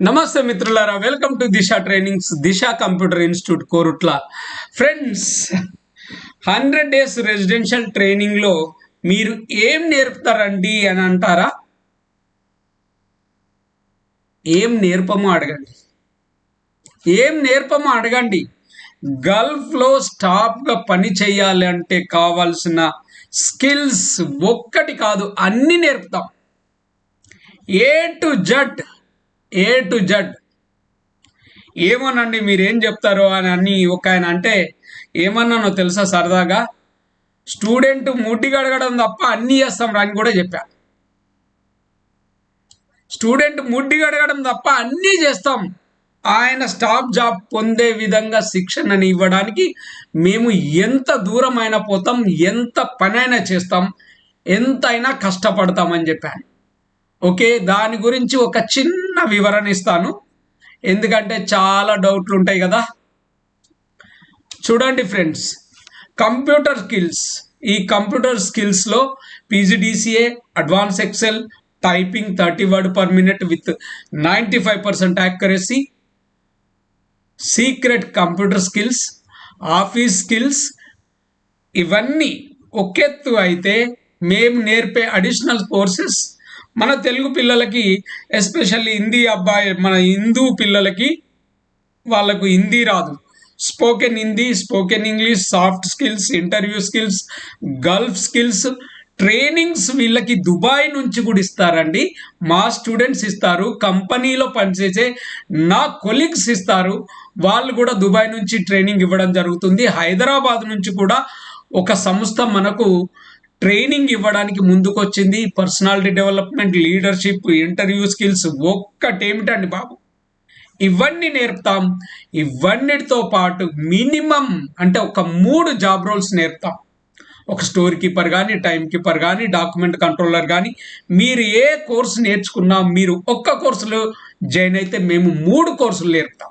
నమస్తే మిత్రులారా welcome to Disha trainings Disha computer institute Koratla. Friends hundred days residential ట్రైనింగ్లో మీరు ఏం నేర్పుతారండి అని అంటారా? ఏం నేర్పమో అడగండి. ఏం నేర్పమో అడగండి. గల్ఫ్లో స్టాఫ్గా పని చేయాలి అంటే కావాల్సిన స్కిల్స్ ఒక్కటి కాదు అన్నీ నేర్పుతాం. A to Z A to Z ఏమోనండి మీరేం చెప్తారో అని అన్ని ఒక ఆయన అంటే ఏమన్నానో తెలుసా సరదాగా? స్టూడెంట్ ముడ్డి గడగడం తప్ప అన్నీ చేస్తాం రా అని కూడా చెప్పా. స్టూడెంట్ ముడ్డి గడగడం తప్ప అన్నీ చేస్తాం. ఆయన స్టాఫ్ జాబ్ పొందే విధంగా శిక్షణని ఇవ్వడానికి మేము ఎంత దూరం అయినా పోతాం ఎంత పనైనా చేస్తాం ఎంత అయినా కష్టపడతామని చెప్పాను. ఓకే దాని గురించి ఒక చిన్న వివరణ ఇస్తాను. ఎందుకంటే చాలా డౌట్లు ఉంటాయి కదా. చూడండి ఫ్రెండ్స్ కంప్యూటర్ స్కిల్స్. ఈ computer స్కిల్స్లో PGDCA advance excel typing thirty word per minute with ninety five percent accuracy secret computer skills office skills. ఇవన్నీ ఒకెత్తు అయితే మేము నేర్పే అడిషనల్ కోర్సెస్ మన తెలుగు పిల్లలకి ఎస్పెషల్లీ హిందీ అబ్బాయి మన హిందూ పిల్లలకి వాళ్ళకు హిందీ రాదు. Spoken Hindi spoken English soft skills interview skills gulf skills trainings వీళ్ళకి దుబాయ్ నుంచి కూడా ఇస్తారండి. మా స్టూడెంట్స్ ఇస్తారు కంపెనీలో పనిచేసే నా కొలీగ్స్ ఇస్తారు. వాళ్ళు కూడా దుబాయ్ నుంచి ట్రైనింగ్ ఇవ్వడం జరుగుతుంది. హైదరాబాద్ నుంచి కూడా ఒక సంస్థ మనకు ట్రైనింగ్ ఇవ్వడానికి ముందుకొచ్చింది personality development leadership interview skills ఒక్కటేమిటండి బాబు? ఇవన్నీ నేర్పుతాం. ఇవన్నిటితో పాటు మినిమం అంటే ఒక మూడు జాబ్ రోల్స్ నేర్పుతాం. ఒక స్టోర్ కీపర్ కానీ టైం కీపర్ కానీ డాక్యుమెంట్ కంట్రోలర్ కానీ మీరు ఏ కోర్సు నేర్చుకున్నా మీరు ఒక్క కోర్సులో జాయిన్ అయితే మేము మూడు కోర్సులు నేర్పుతాం.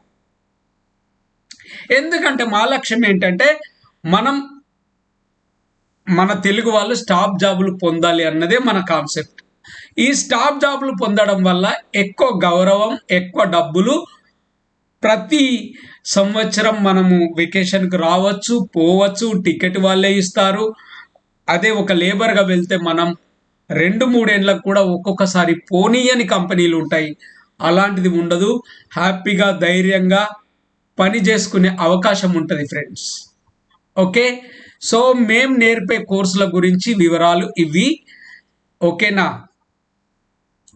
ఎందుకంటే మా లక్ష్యం ఏంటంటే మనం మన తెలుగు వాళ్ళు స్టాఫ్ జాబులు పొందాలి అన్నదే మన కాన్సెప్ట్ ఈ స్టాఫ్ జాబులు పొందడం వల్ల ఎక్కువ గౌరవం ఎక్కువ డబ్బులు ప్రతి సంవత్సరం మనము వెకేషన్కి రావచ్చు పోవచ్చు టికెట్ వాళ్ళే ఇస్తారు. అదే ఒక లేబర్గా వెళ్తే మనం రెండు మూడేళ్ళకు కూడా ఒక్కొక్కసారి పోనీయని కంపెనీలు ఉంటాయి. అలాంటిది ఉండదు. హ్యాపీగా ధైర్యంగా పని చేసుకునే అవకాశం ఉంటుంది ఫ్రెండ్స్ ఓకే? సో మేము నేర్పే కోర్సుల గురించి వివరాలు ఇవి. ఓకేనా